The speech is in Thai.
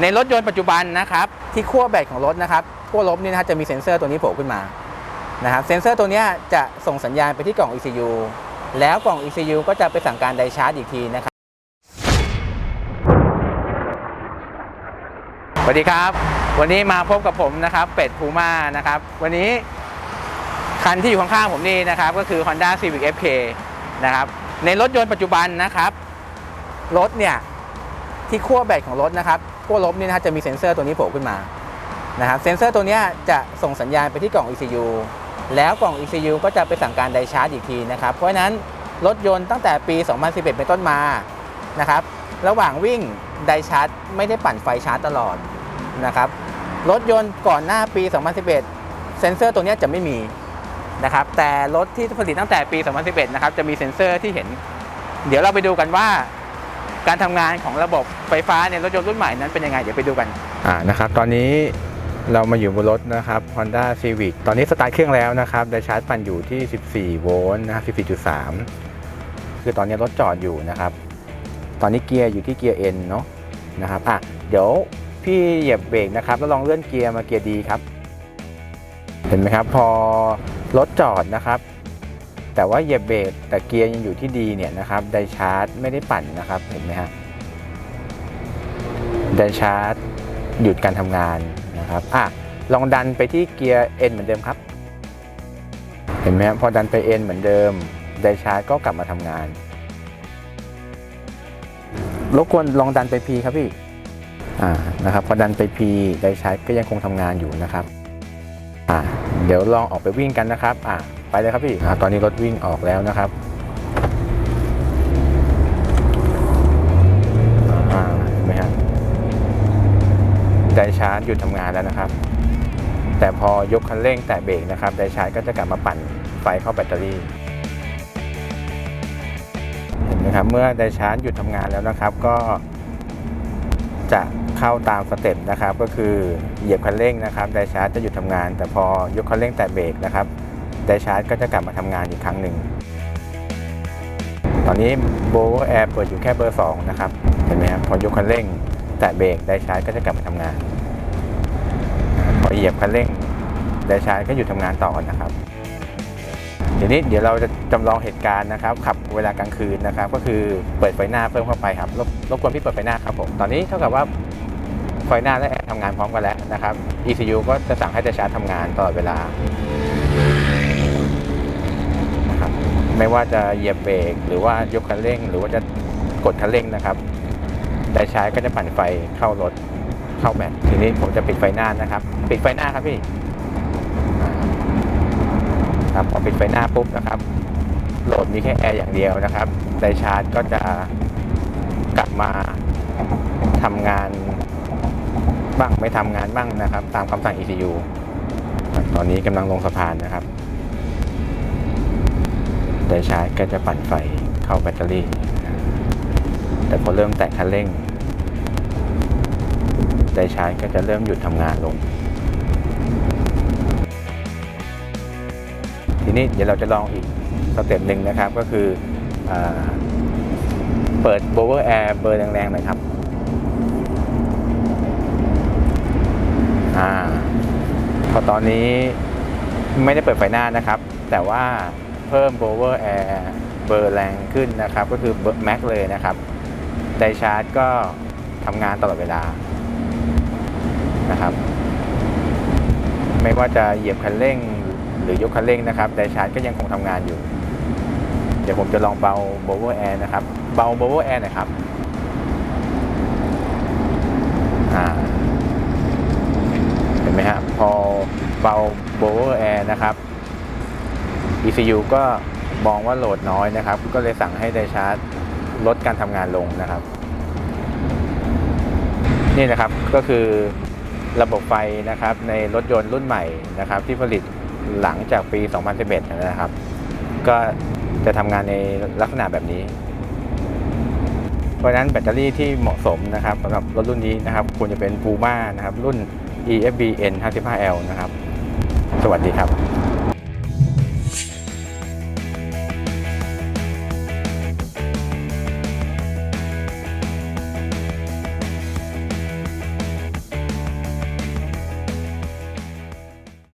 ในรถยนต์ปัจจุบันนะครับที่ขั้วแบตของรถนะครับขั้วลบนี่นะครับจะมีเซ็นเซอร์ตัวนี้โผล่ขึ้นมานะครับเซ็นเซอร์ตัวนี้จะส่งสัญญาณไปที่กล่อง ECU แล้วกล่อง ECU ก็จะไปสั่งการไดชาร์จอีกทีนะครับสวัสดีครับ วันนี้มาพบกับผมนะครับเป็ดพูม่านะครับวันนี้คันที่อยู่ข้างๆผมนี่นะครับก็คือ Honda Civic FK นะครับในรถยนต์ปัจจุบันนะครับรถเนี่ย ที่ขั้วแบตของรถนะครับขั้วลบนี่นะครับจะมีเซ็นเซอร์ตัวนี้โผล่ขึ้นมานะครับเซ็นเซอร์ตัวนี้จะส่งสัญญาณไปที่กล่อง ECU แล้วกล่อง ECU ก็จะไปสั่งการไดชาร์จอีกทีนะครับเพราะฉะนั้นรถยนต์ตั้งแต่ปี 2011 เป็นต้นมานะครับระหว่างวิ่งไดชาร์จไม่ได้ปั่นไฟชาร์จตลอดนะครับรถยนต์ก่อนหน้าปี 2011 เซ็นเซอร์ตัวนี้จะไม่มีนะครับแต่รถที่ผลิตตั้งแต่ปี 2011 นะครับจะมีเซ็นเซอร์ที่เห็น เดี๋ยวเราไปดูกันว่า การทำงานของระบบไฟฟ้าในรถยนต์รุ่นใหม่นั้นเป็นยังไง เดี๋ยวไปดูกันอ่านะครับตอนนี้เรามาอยู่บนรถนะครับ Honda Civic ตอนนี้สตาร์ทเครื่องแล้วนะครับได้ชาร์จปั่นอยู่ที่ 14 โวลต์นะครับ14.3 คือตอนนี้รถจอดอยู่นะครับ ตอนนี้เกียร์อยู่ที่เกียร์ N เนาะนะครับอะเดี๋ยวพี่เหยียบเบรกนะครับ แล้วลองเลื่อนเกียร์มาเกียร์ดีครับ เห็นไหมครับ พอรถจอดนะครับ แต่ว่าเหยียบเบรกแต่เกียร์ยังอยู่ที่ดีเนี่ยนะครับไดชาร์จไม่ได้ปั่นนะครับเห็นไหมฮะไดชาร์จหยุดการทำงานนะครับอะลองดันไปที่เกียร์ N เหมือนเดิมครับ เห็นไหมพอดันไป N เหมือนเดิมไดชาร์จก็กลับมาทำงานรบกวนลองดันไป P ครับพี่อ่านะครับพอดันไป P ไดชาร์จก็ยังคงทำงานอยู่นะครับอ่าเดี๋ยวลองออกไปวิ่งกันนะครับอ่า ไปเลยครับพี่อตอนนี้รถวิ่งออกแล้วนะครับเห็นไหมครับไดชาร์จหยุดทำงานแล้วนะครับ แต่พอยกคันเร่งแตะเบรกนะครับไดชาร์จก็จะกลับมาปั่นไฟเข้าแบตเตอรี่เห็นไหมครับเมื่อไดชาร์จหยุดทำงานแล้วนะครับก็จะเข้าตามสเต็ปนะครับก็คือเหยียบคันเร่งนะครับไดชาร์จจะหยุดทำงาน แต่พอยกคันเร่งแตะเบรกนะครับ ไดชาร์จก็จะกลับมาทำงานอีกครั้งหนึ่ง ตอนนี้โบว์แอร์เปิดอยู่แค่เบอร์2นะครับ เห็นไหมครับ พอยกคันเร่ง แตะเบรกไดชาร์จก็จะกลับมาทำงาน พอเหยียบคันเร่งไดชาร์จก็หยุดทำงานต่อนะครับเดี๋ยวนี้เดี๋ยวเราจะจำลองเหตุการณ์นะครับขับเวลากลางคืนนะครับ ก็คือเปิดไฟหน้าเพิ่มเข้าไปครับรบรบกวนพี่เปิดไฟหน้าครับผมตอนนี้เท่ากับว่าไฟหน้าและแอร์ทำงานพร้อมกันแล้วนะครับ ECU ก็จะสั่งให้ไดชาร์จทำงานตลอดเวลา ไม่ว่าจะเหยียบเบรกหรือว่ายกคันเร่ง หรือว่าจะกดคันเร่งนะครับไดชาร์จก็จะปั่นไฟเข้ารถเข้าแบตทีนี้ผมจะปิดไฟหน้านะครับ ปิดไฟหน้าครับพี่ครับพอปิดไฟหน้าปุ๊บนะครับ โหลดมีแค่แอร์อย่างเดียวนะครับไดชาร์จก็จะกลับมาทำงานบ้างไม่ทำงานบ้างนะครับ ตามคำสั่ง ECU ตอนนี้กำลังลงสะพานนะครับ ไดชาร์จก็จะปั่นไฟเข้าแบตเตอรี่ แต่พอเริ่มแตะคันเร่ง ไดชาร์จก็จะเริ่มหยุดทำงานลง ทีนี้เดี๋ยวเราจะลองอีกสเต็ปหนึ่งนะครับก็คืออเปิดโบเวอร์แอร์เบอร์แรงๆหน่อยครับอ่าพอตอนนี้ไม่ได้เปิดไฟหน้านะครับ แต่ว่า เพิ่มโบเวอร์แอร์เบอร์แรงขึ้นนะครับ ก็คือเบอร์แม็กเลยนะครับไดชาร์จก็ทำงานตลอดเวลานะครับ ไม่ว่าจะเหยียบคันเร่งหรือยกคันเร่งนะครับไดชาร์จก็ยังคงทำงานอยู่ เดี๋ยวผมจะลองเบาโบเวอร์แอร์นะครับ เบาโบเวอร์แอร์น่อยครับเห็นไหมฮะพอเบาโบเวอร์แอร์นะครับ ECU ก็มองว่าโหลดน้อยนะครับ ก็เลยสั่งให้ไดชาร์จลดการทำงานลงนะครับ นี่นะครับก็คือระบบไฟนะครับในรถยนต์รุ่นใหม่นะครับ ที่ผลิตหลังจากปี 2011 นะครับ ก็จะทำงานในลักษณะแบบนี้ เพราะนั้นแบตเตอรี่ที่เหมาะสมนะครับสำหรับรถรุ่นนี้นะครับควรจะเป็น Puma นะครับรุ่น EFB N55L นะครับ สวัสดีครับ